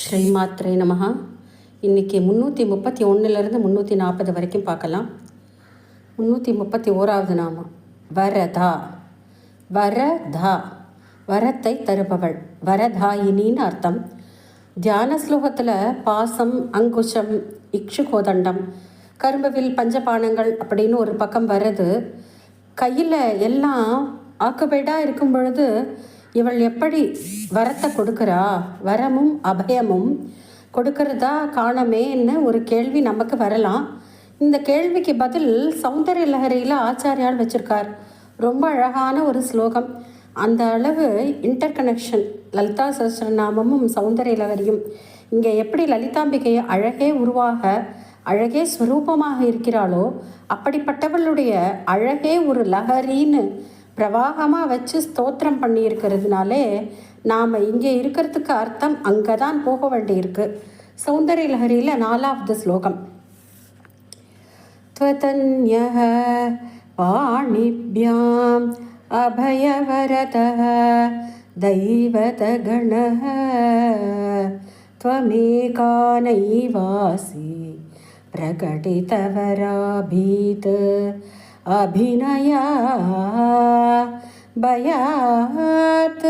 ஸ்ரீமாத்ரே நமகா இன்றைக்கி முந்நூற்றி முப்பத்தி ஒன்றுலேருந்து முந்நூற்றி நாற்பது வரைக்கும் பார்க்கலாம். முந்நூற்றி முப்பத்தி ஓராவது நாமம். வரதா. வரதா. வரத்தை தருபவள். வரதாயினின்னு அர்த்தம். தியான ஸ்லோகத்தில் பாசம் அங்குஷம் இக்ஷுகோதண்டம் கரும்புவில் பஞ்சபானங்கள் அப்படின்னு ஒரு பக்கம் வருது கையில் எல்லாம் ஆக்குபைடாக இருக்கும் பொழுது இவள் எப்படி வரத்தை கொடுக்குறா? வரமும் அபயமும் கொடுக்கறதா காணமேன்னு ஒரு கேள்வி நமக்கு வரலாம். இந்த கேள்விக்கு பதில் சௌந்தரிய லஹரியில் ஆச்சாரியால் வச்சுருக்கார். ரொம்ப அழகான ஒரு ஸ்லோகம். அந்த அளவு இன்டர் கனெக்ஷன் லலிதா சஹஸ்ரநாமமும் சௌந்தரிய லஹரியும் இங்கே எப்படி லலிதாம்பிகை அழகே உருவாக அழகே ஸ்வரூபமாக இருக்கிறாளோ அப்படிப்பட்டவளுடைய அழகே ஒரு லஹரின்னு பிரவாகமாக வச்சு ஸ்தோத்திரம் பண்ணியிருக்கிறதுனாலே நாம் இங்கே இருக்கிறதுக்கு அர்த்தம் அங்கே தான் போக வேண்டியிருக்கு சௌந்தர்ய லஹரியில் நாலாவது ஸ்லோகம் त्वतन्यः पाणिभ्याम् अभयवरतः दैवतगणः त्वमेका नैवासि प्रकटितवराभीत् अभिनया भयात्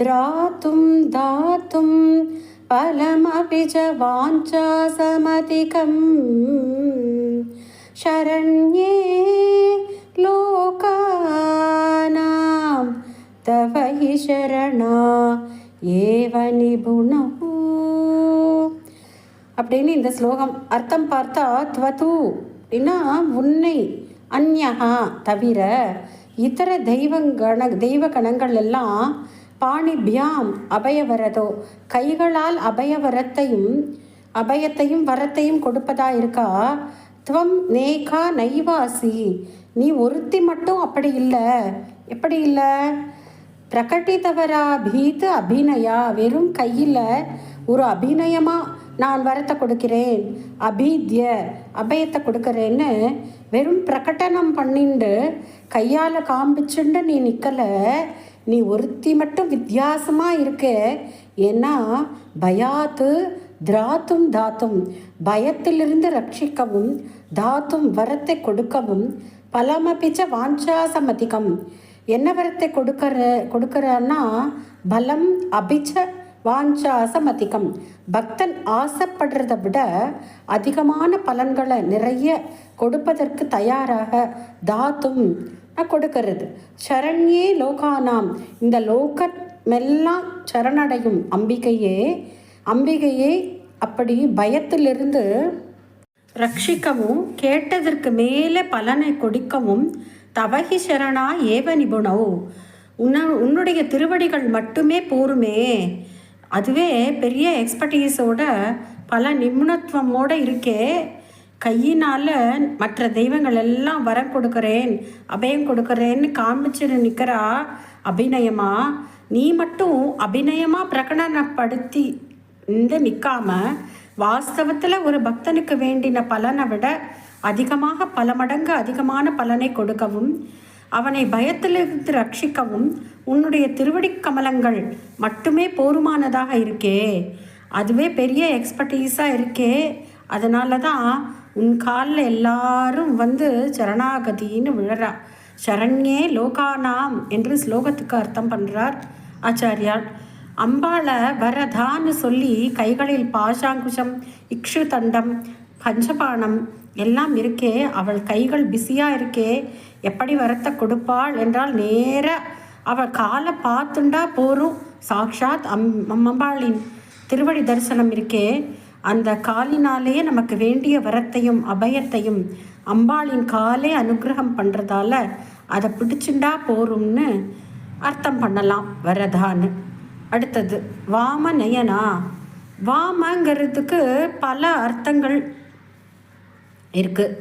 द्रातुं दातुं फलमपि च वाञ्छासमधिकम् शरण्ये लोकानां तव हि शरणा एव निपुणौ அப்படின்னு இந்த ஸ்லோகம் அர்த்தம் பார்த்தா துவது அப்படின்னா உன்னை அந்யகா தவிர இதர தெய்வங்கண தெய்வ கணங்கள் எல்லாம் பாணிபியாம் அபயவரதோ. கைகளால் அபயவரத்தையும் அபயத்தையும் வரத்தையும் கொடுப்பதா இருக்கா துவம் நேகா நைவாசி. நீ ஒருத்தி மட்டும் அப்படி இல்லை. எப்படி இல்லை? பிரகட்டித்தவரா பீத்து அபிநயா. வெறும் கையில் ஒரு அபிநயமாக நான் வரத்தை கொடுக்கிறேன். அபீத்ய அபயத்தை கொடுக்குறேன்னு வெறும் பிரகடனம் பண்ணிண்டு கையால் காம்பிச்சுண்டு நீ நிற்கலை நீ ஒருத்தி மட்டும் வித்தியாசமாக இருக்க. ஏன்னா பயாத்து திராத்தும் தாத்தும் பயத்திலிருந்து ரட்சிக்கவும் தாத்தும் வரத்தை கொடுக்கவும் பலமபிச்ச வாஞ்சாசமதிகம். என்ன வரத்தை கொடுக்கற கொடுக்கறன்னா பலம் அபிச்ச வாஞ்சாசமதிகம். பக்தன் ஆசைப்படுறத விட அதிகமான பலன்களை நிறைய கொடுப்பதற்கு தயாராக தாத்தும் கொடுக்கிறது. சரண்யே லோகானாம். இந்த லோக மெல்லாம் சரணடையும் அம்பிகையே. அம்பிகையே அப்படி பயத்திலிருந்து ரட்சிக்கவும் கேட்டதற்கு மேலே பலனை கொடுக்கவும் தவகி சரணா ஏவ நிபுணவு. உன்ன உன்னுடைய திருவடிகள் மட்டுமே போருமே. அதுவே பெரிய எக்ஸ்பர்டீஸோட பல நிபுணத்துவமோடு இருக்கே. கையினால் மற்ற தெய்வங்கள் எல்லாம் வரம் கொடுக்குறேன் அபயம் கொடுக்குறேன்னு காமிச்சுட்டு நிற்கிறா அபிநயமா? நீ மட்டும் அபிநயமாக பிரகடனப்படுத்தி இந்த நிற்காம வாஸ்தவத்தில் ஒரு பக்தனுக்கு வேண்டின பலனை விட அதிகமாக பல மடங்கு அதிகமான பலனை கொடுக்கவும் அவனை பயத்திலிருந்து ரட்சிக்கவும் உன்னுடைய திருவடி கமலங்கள் மட்டுமே போருமானதாக இருக்கே. அதுவே பெரிய எக்ஸ்பர்டீஸாக இருக்கே. அதனால தான் உன் காலில் எல்லாரும் வந்து சரணாகதின்னு விழறா. சரண்யே லோகானாம் என்று ஸ்லோகத்துக்கு அர்த்தம் பண்ணுறார் ஆச்சாரியார். அம்பாளை வரதான்னு சொல்லி கைகளில் பாஷாங்குஷம் இக்ஷு தண்டம் பஞ்சபானம் எல்லாம் இருக்கே அவள் கைகள் பிஸியாக இருக்கே எப்படி வரத்தை கொடுப்பாள் என்றால் நேர அவள் காலை பார்த்துண்டா போரும் சாக்ஷாத் அம் அம்பாளின் திருவடி தரிசனம் இருக்கே. அந்த காலினாலே நமக்கு வேண்டிய வரத்தையும் அபயத்தையும் அம்பாளின் காலே அனுகிரகம் பண்ணுறதால அதை பிடிச்சுண்டா போரும்னு அர்த்தம் பண்ணலாம். வரதான்னு. அடுத்தது வாம நயனா வாமங்கிறதுக்கு பல அர்த்தங்கள். இருக்குது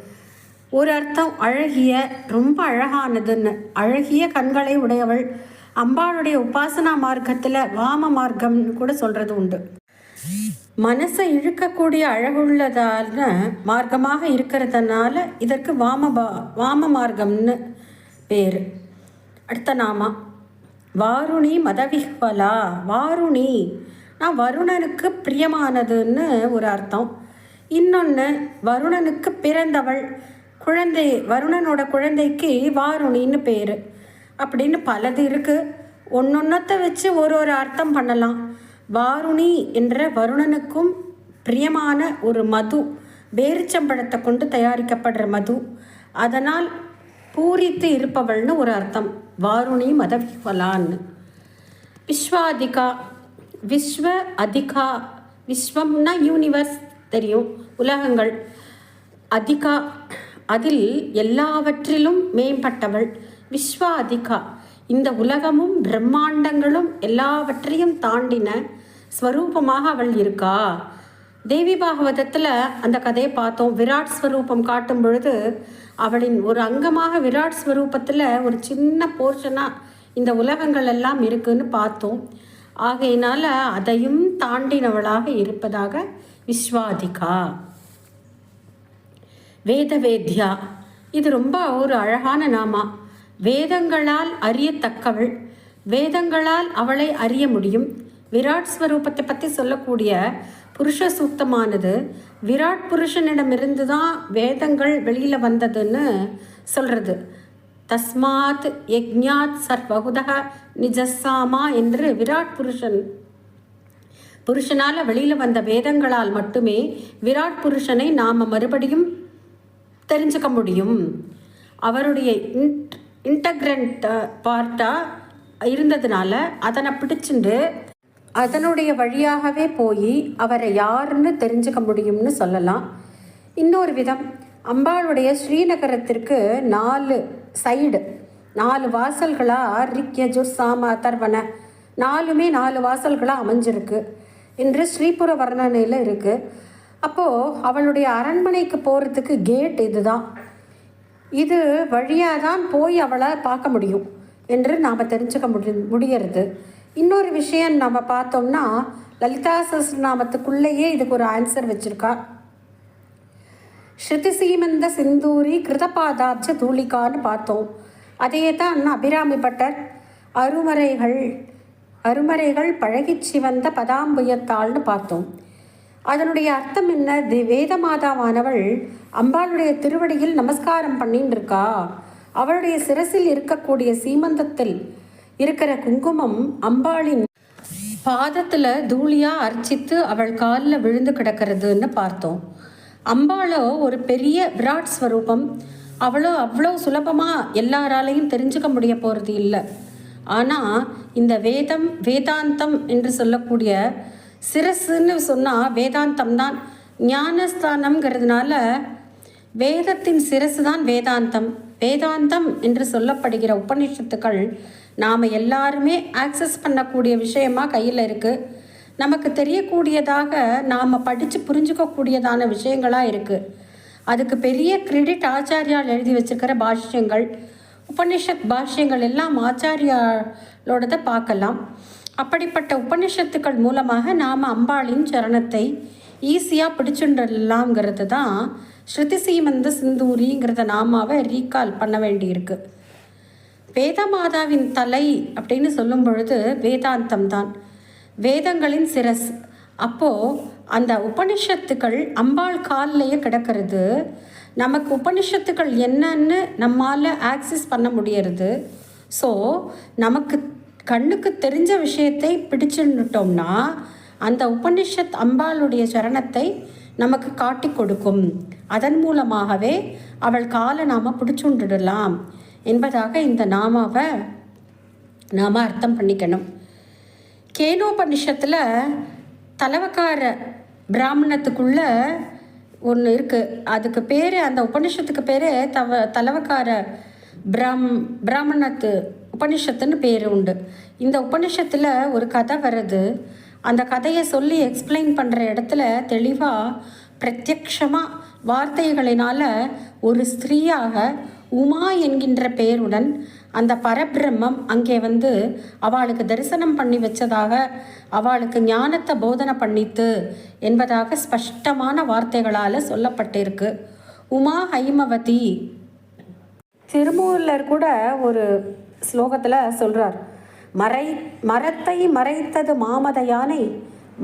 ஒரு அர்த்தம் அழகிய ரொம்ப அழகானதுன்னு. அழகிய கண்களை உடையவள் அம்பாளுடைய உபாசனா மார்க்கத்தில் வாம மார்க்கம்னு கூட சொல்கிறது உண்டு. மனசை இழுக்கக்கூடிய அழகுள்ளதான மார்க்கமாக இருக்கிறதுனால இதற்கு வாம பா வாம மார்க்கம்னு பேர். அடுத்த நாமா. வாருணி மதவிஹ்வலா வாருணி. நான் வருணனுக்கு பிரியமானதுன்னு ஒரு அர்த்தம். இன்னொன்று வருணனுக்கு பிறந்தவள். குழந்தை வருணனோட குழந்தைக்கு வாருணின்னு பேர். அப்படின்னு பலது இருக்குது ஒன்னொன்னத்தை வச்சு ஒரு ஒரு அர்த்தம் பண்ணலாம். வாருணி என்ற வருணனுக்கும் பிரியமான ஒரு மது பேரிச்சம்பழத்தை கொண்டு தயாரிக்கப்படுற மது. அதனால் பூரித்து இருப்பவள்னு ஒரு அர்த்தம். வாருணி மதவிஃபலான்னு விஸ்வாதிகா விஸ்வ அதிகா விஸ்வம்னா யூனிவர்ஸ் தெரியும். உலகங்கள். அதிகா அதில் எல்லாவற்றிலும் மேம்பட்டவள். விஸ்வ அதிகா. இந்த உலகமும் பிரம்மாண்டங்களும் எல்லாவற்றையும் தாண்டின ஸ்வரூபமாக அவள் இருக்கா? தேவி பாகவதத்தில் அந்த கதையை பார்த்தோம். விராட் ஸ்வரூபம் காட்டும் பொழுது அவளின் ஒரு அங்கமாக விராட் ஸ்வரூபத்தில் ஒரு சின்ன போர்ஷனாக இந்த உலகங்கள் எல்லாம் இருக்குன்னு பார்த்தோம். ஆகையினால் அதையும் தாண்டினவளாக இருப்பதாக விஸ்வாதிகா. வேதவேத்யா இது ரொம்ப ஒரு அழகான நாமா. வேதங்களால் அறியத்தக்கவள். வேதங்களால் அவளை அறிய முடியும். விராட் ஸ்வரூபத்தை பற்றி சொல்லக்கூடிய புருஷ சூக்தமானது விராட் புருஷனிடமிருந்து தான் வேதங்கள் வெளியில் வந்ததுன்னு சொல்கிறது தஸ்மாத் யக்ஞாத் சர்வகுதக நிஜசாமா என்று விராட் புருஷன் புருஷனால் வெளியில் வந்த வேதங்களால் மட்டுமே விராட் புருஷனை நாம் மறுபடியும் தெரிஞ்சுக்க முடியும். அவருடைய இன்ட் இன்டக்ரண்ட் பார்ட்டாக இருந்ததுனால அதனை பிடிச்சிண்டு அதனுடைய வழியாகவே போய் அவரை யாருன்னு தெரிஞ்சுக்க முடியும்னு சொல்லலாம். இன்னொரு விதம் அம்பாளுடைய ஸ்ரீநகரத்திற்கு நாலு சைடு நாலு வாசல்களாக ரிக்யஜுர் சாம தர்வன நாலுமே நாலு வாசல்களாக அமைஞ்சிருக்கு. என்று ஸ்ரீபுர வர்ணனையில் இருக்குது அப்போது அவளுடைய அரண்மனைக்கு போகிறதுக்கு கேட் இதுதான். இது வழியாக தான் போய் அவளை பார்க்க முடியும் என்று நாம் தெரிஞ்சுக்க முடி முடியறது. இன்னொரு விஷயம் நம்ம பார்த்தோம்னா லலிதா சஸ்நாமத்துக்குள்ளேயே இதுக்கு ஒரு ஆன்சர் வச்சுருக்கா. ஸ்ருதி சீமந்த சிந்தூரி கிருதபாதாப்ஜ தூளிகான்னு பார்த்தோம். அதே தான் அபிராமி பட்டர் அருமறைகள் அருமறைகள் பழகிச் சிவந்த பதாம்புயத்தாள்னு பார்த்தோம். அதனுடைய அர்த்தம் என்ன? தி வேத மாதாவானவள் அம்பாளுடைய திருவடியில் நமஸ்காரம் பண்ணின்னு இருக்கா அவளுடைய சிரசில் இருக்கக்கூடிய சீமந்தத்தில் இருக்கிற குங்குமம் அம்பாளின் பாதத்தில் தூளியாக அர்ச்சித்து அவள் காலில் விழுந்து கிடக்கிறதுன்னு பார்த்தோம். அம்பாளோ ஒரு பெரிய விராட் ஸ்வரூபம். அவளோ அவ்வளோ சுலபமாக எல்லாராலையும் தெரிஞ்சுக்க முடிய போகிறது இல்லை. ஆனால் இந்த வேதம் வேதாந்தம் என்று சொல்லக்கூடிய சிரசுன்னு சொன்னால் வேதாந்தம் தான். ஞானஸ்தானம்ங்கிறதுனால வேதத்தின் சிரசு தான் வேதாந்தம். வேதாந்தம் என்று சொல்லப்படுகிற உபநிஷத்துக்கள் நாம் எல்லாருமே ஆக்சஸ் பண்ணக்கூடிய விஷயமா கையில் இருக்குது நமக்கு தெரியக்கூடியதாக நாம் படித்து புரிஞ்சுக்கக்கூடியதான விஷயங்களாக இருக்குது அதுக்கு பெரிய கிரெடிட் ஆச்சாரியால் எழுதி வச்சுருக்கிற பாஷ்யங்கள் உபனிஷத் பாஷ்யங்கள் எல்லாம் ஆச்சாரியாலோடதை பார்க்கலாம். அப்படிப்பட்ட உபனிஷத்துக்கள் மூலமாக நாம் அம்பாளின் சரணத்தை ஈஸியாக பிடிச்சுடலாம்ங்கிறது தான் ஸ்ருதி சீமந்த சிந்தூரிங்கிறத நாமாவை ரீகால் பண்ண வேண்டியிருக்கு. வேதமாதாவின் தலை அப்படின்னு சொல்லும் பொழுது வேதாந்தம் தான். வேதங்களின் சிரஸ். அப்போது அந்த உபனிஷத்துக்கள் அம்பாள் காலிலேயே கிடக்கிறது. நமக்கு உபனிஷத்துக்கள் என்னன்னு நம்மால் ஆக்சஸ் பண்ண முடியறது. ஸோ நமக்கு கண்ணுக்கு தெரிஞ்ச விஷயத்தை பிடிச்சுட்டோம்னா அந்த உபனிஷத் அம்பாளுடைய சரணத்தை நமக்கு காட்டி கொடுக்கும். அதன் மூலமாகவே அவள் காலை நாம் பிடிச்சுண்டுடலாம் என்பதாக இந்த நாமாவை நாம் அர்த்தம் பண்ணிக்கணும். கேனோபனிஷத்தில் தலவக்கார பிராமணத்துக்குள்ள ஒன்று இருக்குது அதுக்கு பேர் அந்த உபனிஷத்துக்கு பேர் தவ தலவக்கார பிராம் பிராமணத்து உபனிஷத்துன்னு பேர் உண்டு. இந்த உபனிஷத்தில் ஒரு கதை வருது. அந்த கதையை சொல்லி எக்ஸ்பிளைன் பண்ணுற இடத்துல தெளிவாக பிரத்யக்ஷமாக வார்த்தைகளினால் ஒரு ஸ்திரீயாக உமா என்கின்ற பெயருடன் அந்த பரபிரம்மம் அங்கே வந்து அவளுக்கு தரிசனம் பண்ணி வச்சதாக அவளுக்கு ஞானத்தை போதனை பண்ணித்து என்பதாக ஸ்பஷ்டமான வார்த்தைகளால் சொல்லப்பட்டிருக்கு. உமா ஹைமவதி. திருமூலர் கூட ஒரு ஸ்லோகத்தில் சொல்கிறார் மறை மரத்தை மறைத்தது மாமத யானை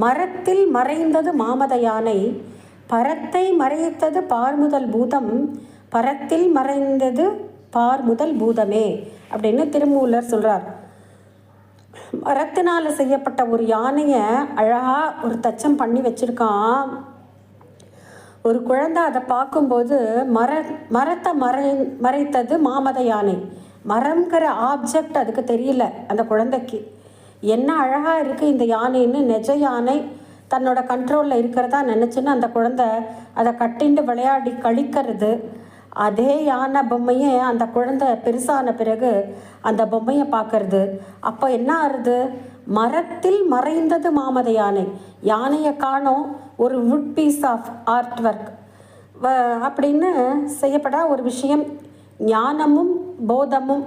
மரத்தில் மறைந்தது மாமத யானை பரத்தை மறைத்தது பார்முதல் பூதம் பரத்தில் மறைந்தது பார் முதல் பூதமே அப்படின்னு திருமூலர் சொல்கிறார் மரத்தினால் செய்யப்பட்ட ஒரு யானையை அழகாக ஒரு தச்சம் பண்ணி வச்சுருக்கான். ஒரு குழந்தை அதை பார்க்கும்போது மர மரத்தை மறை மறைத்தது மாமத யானை. மரங்கிற ஆப்ஜெக்ட் அதுக்கு தெரியல அந்த குழந்தைக்கு. என்ன அழகாக இருக்குது இந்த யானைன்னு நெஜ யானை தன்னோட கண்ட்ரோலில் இருக்கிறதா நினச்சின்னு அந்த குழந்தை அதை கட்டிண்டு விளையாடி கழிக்கிறது. அதே யானை பொம்மையை அந்த குழந்தை பெருசான பிறகு அந்த பொம்மையை பார்க்கறது. அப்போ என்ன ஆறுது? மரத்தில் மறைந்தது மாமத யானை. யானையை காணோம். ஒரு wood piece of art work அப்படின்னு செய்யப்பட ஒரு விஷயம். ஞானமும் போதமும்.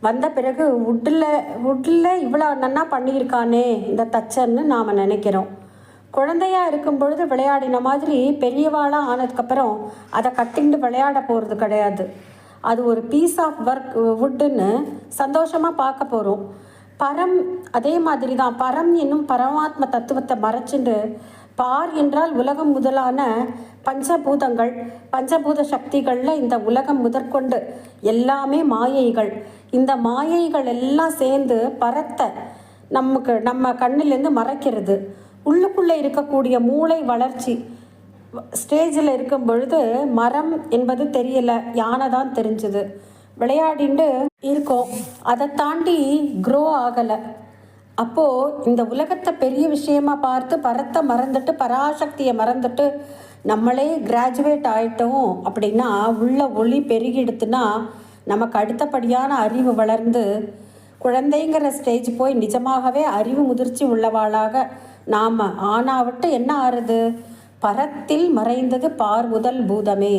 வந்த பிறகு உட்டில் வுட்டில் இவ்வளோ நன்னா பண்ணியிருக்கானே இந்த தச்சன்னு நாம் நினைக்கிறோம். குழந்தையா இருக்கும் பொழுது விளையாடின மாதிரி பெரியவாளாக ஆனதுக்கப்புறம் அதை கட்டிண்டு விளையாட போகிறது கிடையாது. அது ஒரு பீஸ் ஆஃப் ஒர்க் வுட்டுன்னு சந்தோஷமாக பார்க்க போகிறோம் பரம் அதே மாதிரி தான் பரம் என்னும் பரமாத்ம தத்துவத்தை மறைச்சிண்டு பார் என்றால் உலகம் முதலான பஞ்சபூதங்கள். பஞ்சபூத சக்திகளில் இந்த உலகம் முதற்கொண்டு எல்லாமே மாயைகள். இந்த மாயைகள் எல்லாம் சேர்ந்து பரத்தை நமக்கு நம்ம கண்ணிலேருந்து மறைக்கிறது. உள்ளுக்குள்ளே இருக்கக்கூடிய மூளை வளர்ச்சி ஸ்டேஜில் இருக்கும் பொழுது மரம் என்பது தெரியல யானை தான் தெரிஞ்சுது. விளையாடிண்டு இருக்கோம். அதை தாண்டி க்ரோ ஆகலை. அப்போது இந்த உலகத்தை பெரிய விஷயமா பார்த்து பரத்தை மறந்துட்டு பராசக்தியை மறந்துட்டு நம்மளே கிராஜுவேட் ஆகிட்டோம் அப்படின்னா உள்ள ஒளி பெருகிடுத்துன்னா நமக்கு அடுத்தபடியான அறிவு வளர்ந்து குழந்தைங்கிற ஸ்டேஜ் போய் நிஜமாகவே அறிவு முதிர்ச்சி உள்ளவாளாக நாம் ஆனாவிட்டு என்ன ஆறுது? பரத்தில் மறைந்தது பார்முதல் பூதமே.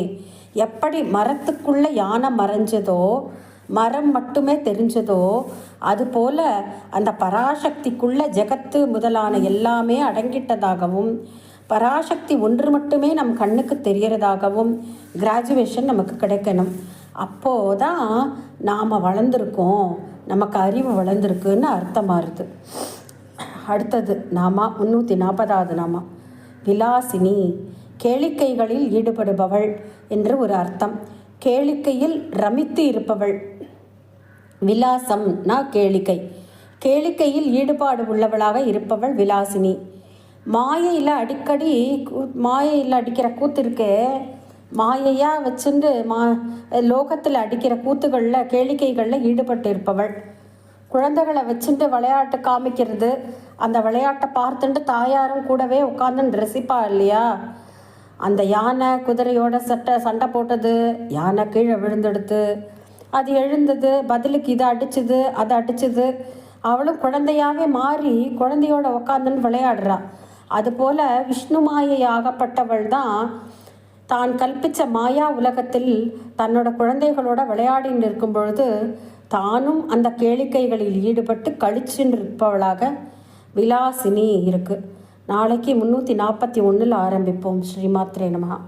எப்படி மரத்துக்குள்ள யானை மறைஞ்சதோ மரம் மட்டுமே தெரிஞ்சதோ அதுபோல அந்த பராசக்திக்குள்ள ஜெகத்து முதலான எல்லாமே அடங்கிட்டதாகவும் பராசக்தி ஒன்று மட்டுமே நம் கண்ணுக்கு தெரியறதாகவும் கிராஜுவேஷன் நமக்கு கிடைக்கணும். அப்போதான் நாம் வளர்ந்துருக்கோம். நமக்கு அறிவு வளர்ந்துருக்குன்னு அர்த்தமாகுது அடுத்தது நாமா முந்நூற்றி நாற்பதாவது நாமா. விலாசினி கேளிக்கைகளில் ஈடுபடுபவள் என்று ஒரு அர்த்தம். கேளிக்கையில் ரமித்து இருப்பவள். விலாசம்னா கேளிக்கை. கேளிக்கையில் ஈடுபாடு உள்ளவளாக இருப்பவள் விலாசினி. மாயையில் அடிக்கடி மாயையில் அடிக்கிற கூத்திருக்கு. மாயையாக வச்சுட்டு மா லோகத்தில் அடிக்கிற கூத்துகளில் கேளிக்கைகளில் ஈடுபட்டு இருப்பவள். குழந்தைகளை வச்சுட்டு விளையாட்டு காமிக்கிறது அந்த விளையாட்டை பார்த்துட்டு தாயாரும் கூடவே உட்காந்துன்னு ரசிப்பா இல்லையா? அந்த யானை குதிரையோட சட்டை சண்டை போட்டது யானை கீழே விழுந்தெடுத்து அது எழுந்தது பதிலுக்கு இதை அடிச்சுது அதை அடிச்சுது. அவளும் குழந்தையாகவே மாறி குழந்தையோட உக்காந்துன்னு விளையாடுறா. அதுபோல் விஷ்ணு மாயை ஆகப்பட்டவள் தான் தான் கல்பித்த மாயா உலகத்தில் தன்னோட குழந்தைகளோட விளையாடின்னு இருக்கும் பொழுது தானும் அந்த கேளிக்கைகளில் ஈடுபட்டு கழிச்சுன்னு இருப்பவளாக விலாசினி இருக்கு. நாளைக்கு முந்நூற்றி நாற்பத்தி ஒன்றில் ஆரம்பிப்போம். ஸ்ரீமாத்ரே நமஹா.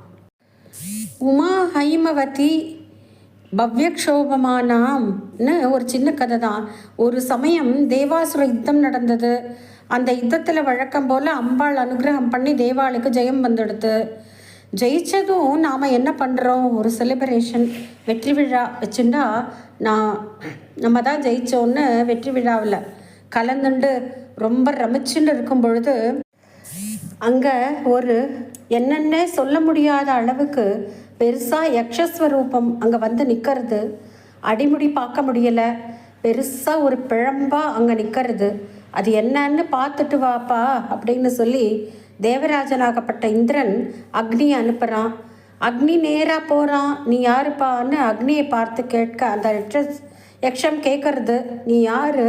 உமா ஹைமவதி பவ்யக்ஷோபமானாம்னு ஒரு சின்ன கதை தான் ஒரு சமயம் தேவாசுர யுத்தம் நடந்தது. அந்த யுத்தத்தில் வழக்கம் போல் அம்பாள் அனுகிரகம் பண்ணி தேவாளுக்கு ஜெயம் வந்துடுது ஜெயிச்சதும் நாம் என்ன பண்ணுறோம் ஒரு செலிப்ரேஷன் வெற்றி விழா வச்சுட்டா நான் நம்ம தான் ஜெயித்தோன்னு வெற்றி விழாவில் கலந்துண்டு ரொம்ப ரமிச்சுன்னு இருக்கும் பொழுது அங்கே ஒரு என்னென்ன சொல்ல முடியாத அளவுக்கு பெருசாக யக்ஷஸ்வரூபம் அங்கே வந்து நிற்கிறது அடிமுடி பார்க்க முடியலை. பெருசாக ஒரு பிழம்பாக அங்கே நிற்கிறது அது என்னன்னு பார்த்துட்டு வாப்பா அப்படின்னு சொல்லி தேவராஜனாகப்பட்ட இந்திரன் அக்னியை அனுப்புகிறான் அக்னி நேராக போகிறான் நீ யாருப்பான்னு அக்னியை பார்த்து கேட்க அந்த எக்ஷஸ் யக்ஷம் கேட்கறது நீ யார்?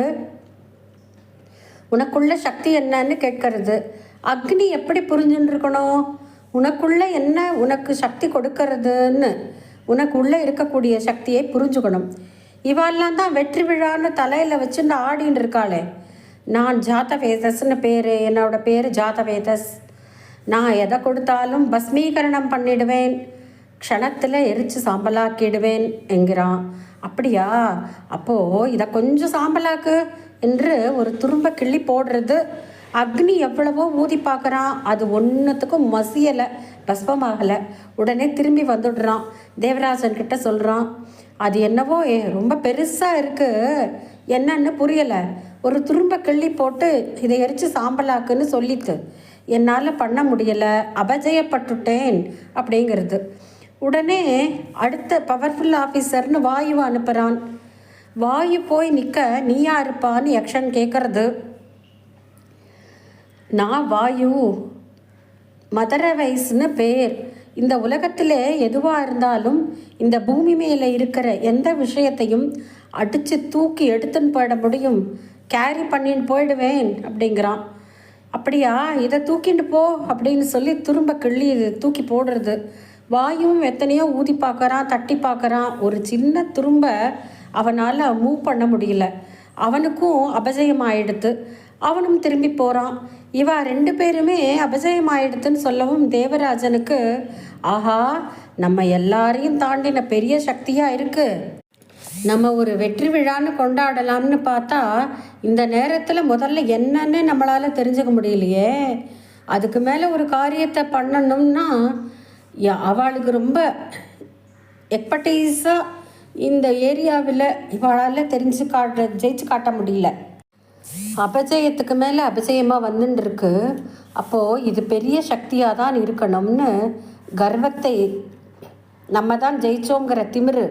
உனக்குள்ள சக்தி என்னன்னு கேட்கறது. அக்னி எப்படி புரிஞ்சுன்னு இருக்கணும் உனக்குள்ள என்ன உனக்கு சக்தி கொடுக்கறதுன்னு உனக்குள்ளே இருக்கக்கூடிய சக்தியை புரிஞ்சுக்கணும். இவெல்லாம் தான் வெற்றி விழான்னு தலையில் வச்சுன்னு ஆடின்னு இருக்காளே. நான் ஜாதவேதஸ்னு பேர் என்னோட பேர் ஜாதவேதஸ். நான் எதை கொடுத்தாலும் பஸ்மீகரணம் பண்ணிடுவேன். க்ஷணத்தில் எரித்து சாம்பலாக்கிடுவேன் என்கிறான். அப்படியா? அப்போது இதை கொஞ்சம் சாம்பலாக்கு என்று ஒரு துரும்ப கிள்ளி போடுறது. அக்னி எவ்வளவோ ஊதி பார்க்குறான். அது ஒன்றுத்துக்கும் மசியலை பஸ்பமாகலை உடனே திரும்பி வந்துடுறான். தேவராஜன் கிட்ட சொல்கிறான் அது என்னவோ ஏ ரொம்ப பெருசாக இருக்குது என்னன்னு புரியலை. ஒரு துரும்ப கிள்ளி போட்டு இதை எரித்து சாம்பலாக்குன்னு சொல்லித்து என்னால் பண்ண முடியலை அபஜயப்பட்டுட்டேன் அப்படிங்கிறது. உடனே அடுத்த பவர்ஃபுல் ஆஃபீஸர்னு வாயு அனுப்புகிறான் வாயு போய் நிற்க நீயா இருப்பான்னு யக்ஷன் கேட்குறது நான் வாயு. மதர வயசுன்னு பேர். இந்த உலகத்திலே எதுவாக இருந்தாலும் இந்த பூமி மேலே இருக்கிற எந்த விஷயத்தையும் அடித்து தூக்கி எடுத்துன்னு போயிட முடியும். கேரி பண்ணின்னு போயிடுவேன் அப்படிங்கிறான். அப்படியா? இதை தூக்கிட்டு போ அப்படின்னு சொல்லி திரும்ப கிள்ளி தூக்கி போடுறது. வாயும் எத்தனையோ ஊதி பார்க்குறான் தட்டி பார்க்குறான். ஒரு சின்ன துரும்ப அவனால் மூவ் பண்ண முடியல. அவனுக்கும் அபஜயம் ஆயிடுத்து அவனும் திரும்பி போகிறான் இவா ரெண்டு பேருமே அபஜயம் ஆயிடுத்துன்னு சொல்லவும் தேவராஜனுக்கு ஆஹா நம்ம எல்லாரையும் தாண்டின பெரிய சக்தியாக இருக்குது நம்ம ஒரு வெற்றி விழான்னு கொண்டாடலாம்னு பார்த்தா இந்த நேரத்தில் முதல்ல என்னன்னு நம்மளால் தெரிஞ்சுக்க முடியலையே. அதுக்கு மேலே ஒரு காரியத்தை பண்ணணும்னா யா- அவளுக்கு ரொம்ப எக்பர்டைஸாக இந்த ஏரியாவில் இவளால் தெரிஞ்சு காட்ட ஜெயிச்சு காட்ட முடியல. அபஜயத்துக்கு மேலே அபஜயமாக வந்துட்டுருக்கு அப்போது இது பெரிய சக்தியாக தான் இருக்கணும்னு கர்வத்தை நம்ம தான் ஜெயிச்சோங்கிற திமிரு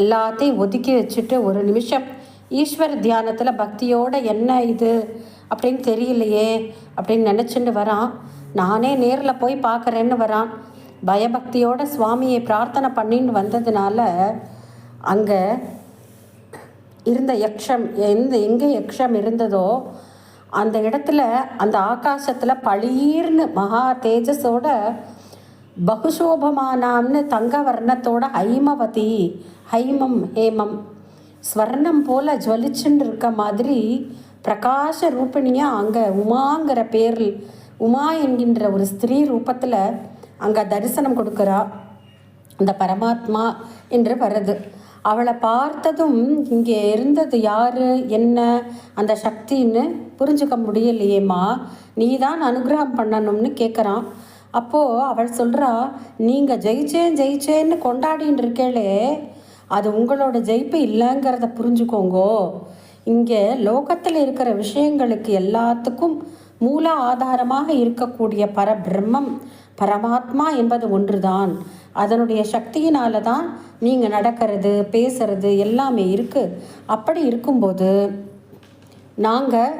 எல்லாத்தையும் ஒதுக்கி வச்சுட்டு ஒரு நிமிஷம் ஈஸ்வர தியானத்தில் பக்தியோடு என்ன இது அப்படின்னு தெரியலையே அப்படின்னு நினச்சிட்டு வரான். நானே நேரில் போய் பார்க்குறேன்னு வரான். பயபக்தியோட சுவாமியை பிரார்த்தனை பண்ணின்னு வந்ததுனால அங்கே இருந்த யக்ஷம் எந்த எங்கே யக்ஷம் இருந்ததோ அந்த இடத்துல அந்த ஆகாசத்தில் பளீர்னு மகா தேஜஸோட பகுசோபமானாம்னு தங்க வர்ணத்தோட ஹைமவதி ஹைமம் ஹேமம் ஸ்வர்ணம் போல ஜுவலிச்சுன்னு இருக்க மாதிரி பிரகாச ரூபிணியாக அங்கே உமாங்கிற பேரில் உமா என்கின்ற ஒரு ஸ்திரீ ரூபத்தில் அங்கே தரிசனம் கொடுக்குறா. அந்த பரமாத்மா என்று வருது அவளை பார்த்ததும் இங்கே இருந்தது யார் என்ன அந்த சக்தின்னு புரிஞ்சுக்க முடியலையேம்மா. நீ தான் அனுகிரகம் பண்ணணும்னு கேட்குறான் அப்போது அவள் சொல்கிறா நீங்கள் ஜெயிச்சேன் ஜெயிச்சேன்னு கொண்டாடின்னு இருக்கேளே அது உங்களோட ஜெயிப்பு இல்லைங்கிறத புரிஞ்சுக்கோங்கோ. இங்கே லோகத்தில் இருக்கிற விஷயங்களுக்கு எல்லாத்துக்கும் மூல ஆதாரமாக இருக்கக்கூடிய பரபிரம்மம் பரமாத்மா என்பது ஒன்றுதான். அதனுடைய சக்தியினால தான் நீங்கள் நடக்கிறது பேசுறது எல்லாமே இருக்குது அப்படி இருக்கும்போது நாங்கள்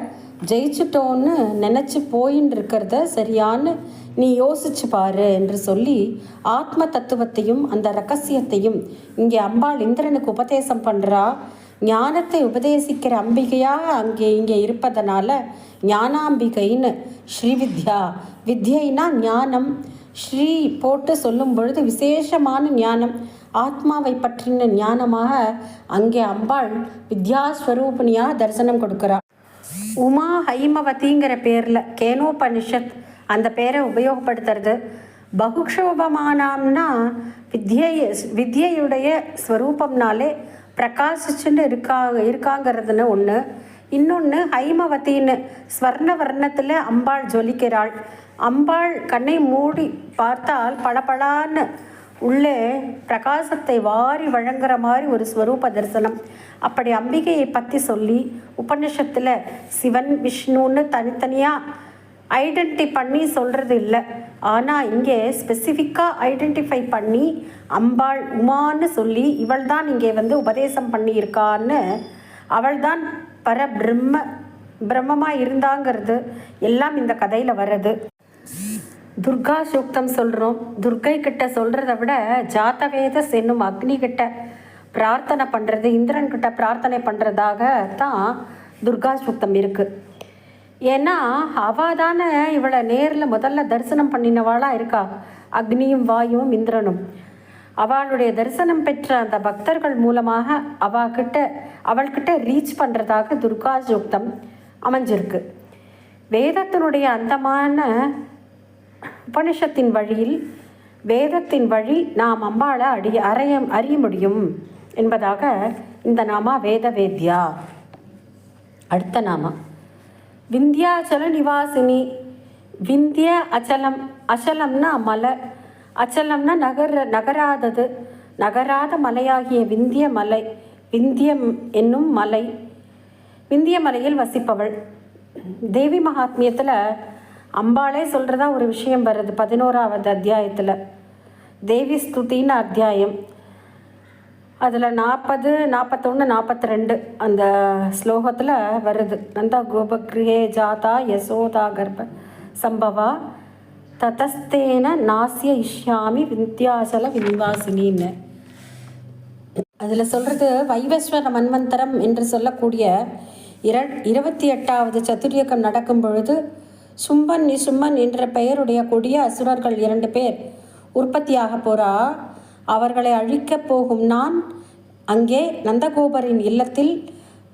ஜெயிச்சிட்டோன்னு நினச்சி போயின்னு இருக்கிறத சரியான்னு நீ யோசிச்சு பாரு என்று சொல்லி ஆத்ம தத்துவத்தையும் அந்த ரகசியத்தையும் இங்கே அம்பாள் இந்திரனுக்கு உபதேசம் பண்ணுறா ஞானத்தை உபதேசிக்கிற அம்பிகையாக அங்கே இங்கே இருப்பதனால ஞானாம்பிகைன்னு. ஸ்ரீவித்யா வித்யைனா ஞானம். ஸ்ரீ போட்டு சொல்லும் பொழுது விசேஷமான ஞானம். ஆத்மாவை பற்றின ஞானமாக அங்கே அம்பாள் வித்யாஸ்வரூபிணியாக தரிசனம் கொடுக்குறா. உமா ஹைமவதிங்கிற பேரில் கேனோபனிஷத் அந்த பேரை உபயோகப்படுத்துறது. பகுக்ஷோபமானாம்னா வித்யை வித்யையுடைய ஸ்வரூபம்னாலே பிரகாசிச்சுன்னு இருக்கா இருக்காங்கிறதுன்னு ஒன்று இன்னொன்று ஹைமவதின்னு ஸ்வர்ண வர்ணத்தில் அம்பாள் ஜொலிக்கிறாள். அம்பாள் கண்ணை மூடி பார்த்தால் பளபளான்னு உள்ளே பிரகாசத்தை வாரி வழங்குற மாதிரி ஒரு ஸ்வரூப தரிசனம். அப்படி அம்பிகையை பற்றி சொல்லி உபநிஷத்தில் சிவன் விஷ்ணுன்னு தனித்தனியாக ஐடென்டி பண்ணி சொல்கிறது இல்லை. ஆனால் இங்கே ஸ்பெசிஃபிக்காக ஐடென்டிஃபை பண்ணி அம்பாள் உமான்னு சொல்லி இவள் தான் இங்கே வந்து உபதேசம் பண்ணியிருக்கான்னு அவள் தான் பர பிரம்ம பிரம்மமாக இருந்தாங்கிறது எல்லாம் இந்த கதையில் வர்றது. துர்கா சூக்தம் சொல்கிறோம் துர்கை கிட்ட சொல்கிறத விட ஜாத்தவேத என்னும் அக்னி கிட்ட பிரார்த்தனை பண்ணுறது இந்திரன் கிட்ட பிரார்த்தனை பண்ணுறதாக தான் துர்கா சூக்தம் இருக்குது ஏன்னா அவ தானே இவளை நேரில் முதல்ல தரிசனம் பண்ணினவாளாக இருக்கா? அக்னியும் வாயுவும் இந்திரனும். அவளுடைய தரிசனம் பெற்ற அந்த பக்தர்கள் மூலமாக அவகிட்ட அவள்கிட்ட ரீச் பண்ணுறதாக துர்கா சூக்தம் அமைஞ்சிருக்கு. வேதத்தினுடைய அந்தமான உபனிஷத்தின் வழியில் வேதத்தின் வழி நாம் அம்பாளை அடி அறைய அறிய முடியும் என்பதாக இந்த நாமா வேத வேத்யா அடுத்த நாமா. விந்தியாச்சல நிவாசினி. விந்திய அச்சலம் அச்சலம்னா மலை. அச்சலம்னா நகர நகராதது. நகராத மலையாகிய விந்திய மலை. விந்தியம் என்னும் மலை. விந்திய மலையில் வசிப்பவள். தேவி மகாத்மியத்தில் அம்பாளே சொல்கிறதா ஒரு விஷயம் வருது பதினோராவது அத்தியாயத்தில். தேவி ஸ்துதின்னு அத்தியாயம். அதில் நாற்பது நாற்பத்தொன்று நாற்பத்தி ரெண்டு அந்த ஸ்லோகத்தில் வருது. நந்தா கோபக்ரியே ஜாதா யசோதா கர்ப்ப சம்பவா. ததஸ்தேன நாசிய இஷ்யாமி விந்தியாசல விநிவாசினின்னு. அதில் சொல்கிறது வைவஸ்வர மன்வந்தரம் என்று சொல்லக்கூடிய இர இருபத்தி எட்டாவது சதுரியக்கம் நடக்கும் பொழுது சும்பன் நிசும்மன் என்ற பெயருடைய கொடிய அசுரர்கள் இரண்டு பேர் உற்பத்தியாக போகிறா அவர்களை அழிக்கப் போகும். நான் அங்கே நந்தகோபரின் இல்லத்தில்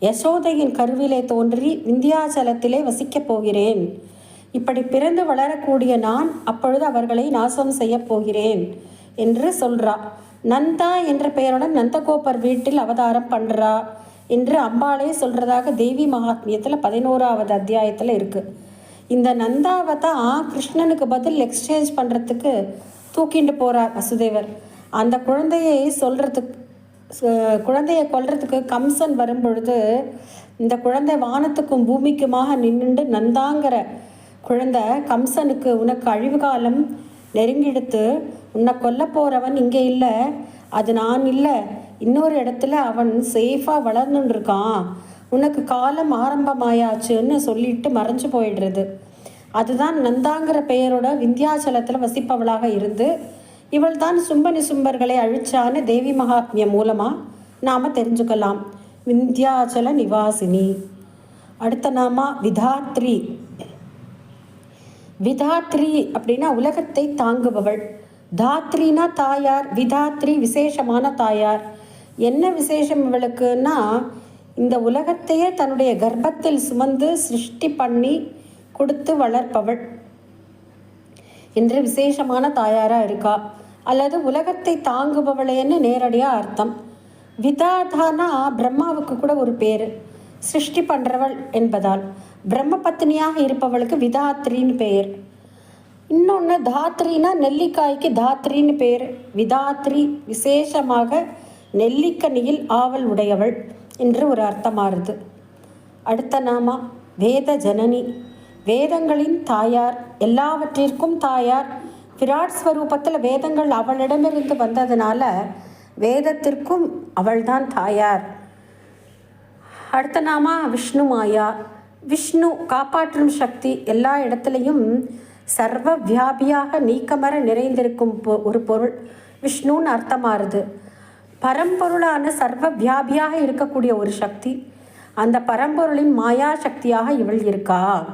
யசோதையின் கருவிலே தோன்றி விந்தியாச்சலத்திலே வசிக்கப் போகிறேன். இப்படி பிறந்து வளரக்கூடிய நான் அப்பொழுது அவர்களை நாசம் செய்யப் போகிறேன் என்று சொல்றா. நந்தா என்ற பெயருடன் நந்தகோபர் வீட்டில் அவதாரம் பண்றா என்று அம்பாளே சொல்றதாக தேவி மகாத்மியத்தில் பதினோராவது அத்தியாயத்தில் இருக்கு. இந்த நந்தாவை தான் கிருஷ்ணனுக்கு பதில் எக்ஸ்சேஞ்ச் பண்ணுறதுக்கு தூக்கிட்டு போறார் வசுதேவர். அந்த குழந்தையை சொல்கிறதுக்கு குழந்தையை கொல்றதுக்கு கம்சன் வரும்பொழுது இந்த குழந்தை வானத்துக்கும் பூமிக்குமாக நின்றுண்டு நந்தாங்கிற குழந்தை கம்சனுக்கு உனக்கு அழிவு காலம் நெருங்கிடுத்து உன்னை கொல்ல போகிறவன் இங்கே இல்லை அது நான் இல்லை. இன்னொரு இடத்துல அவன் சேஃபாக வளர்ந்துட்டுருக்கான் உனக்கு காலம் ஆரம்பமாயாச்சுன்னு சொல்லிட்டு மறைஞ்சு போயிடுறது. அதுதான் நந்தாங்கிற பெயரோட விந்தியாச்சலத்தில் வசிப்பவளாக இருந்து இவள் தான் சும்பனி சும்பர்களை அழிச்சான்னு தேவி மகாத்மியம் மூலமாக நாம் தெரிஞ்சுக்கலாம். விந்தியாச்சல நிவாசினி. அடுத்த நாமா விதாத்ரி. விதாத்ரி அப்படின்னா உலகத்தை தாங்குபவள். தாத்ரினா தாயார் விதாத்ரி விசேஷமான தாயார். என்ன விசேஷம் இவளுக்குன்னா இந்த உலகத்தையே தன்னுடைய கர்ப்பத்தில் சுமந்து சிருஷ்டி பண்ணி கொடுத்து வளர்ப்பவள். என்று விசேஷமான தாயாராக இருக்கா? அல்லது உலகத்தை தாங்குபவளேன்னு நேரடியாக அர்த்தம். விதாதானா பிரம்மாவுக்கு கூட ஒரு பேர். சிருஷ்டி பண்ணுறவள் என்பதால். பிரம்ம பத்னியாக இருப்பவளுக்கு விதாத்ரின்னு பெயர் இன்னொன்று தாத்ரினா நெல்லிக்காய்க்கு தாத்ரின்னு பேர். விதாத்ரி விசேஷமாக நெல்லிக்கனியில் ஆவல் உடையவள் என்று ஒரு அர்த்தமாறுது. அடுத்த நாமா வேத ஜனனி வேதங்களின் தாயார். எல்லாவற்றிற்கும் தாயார். விராட் ஸ்வரூபத்தில் வேதங்கள் அவளிடமிருந்து வந்ததுனால வேதத்திற்கும் அவள்தான் தாயார். அடுத்த நாமா விஷ்ணு மாயா. விஷ்ணு காப்பாற்றும் சக்தி எல்லா இடத்துலையும் சர்வ வியாபியாக நீக்கமர நிறைந்திருக்கும் பொ- ஒரு பொருள். விஷ்ணுன்னு அர்த்தமாறுது. பரம்பொருளான சர்வ வியாபியாக இருக்கக்கூடிய ஒரு சக்தி. அந்த பரம்பொருளின் மாயா சக்தியாக இவள் இருக்கா?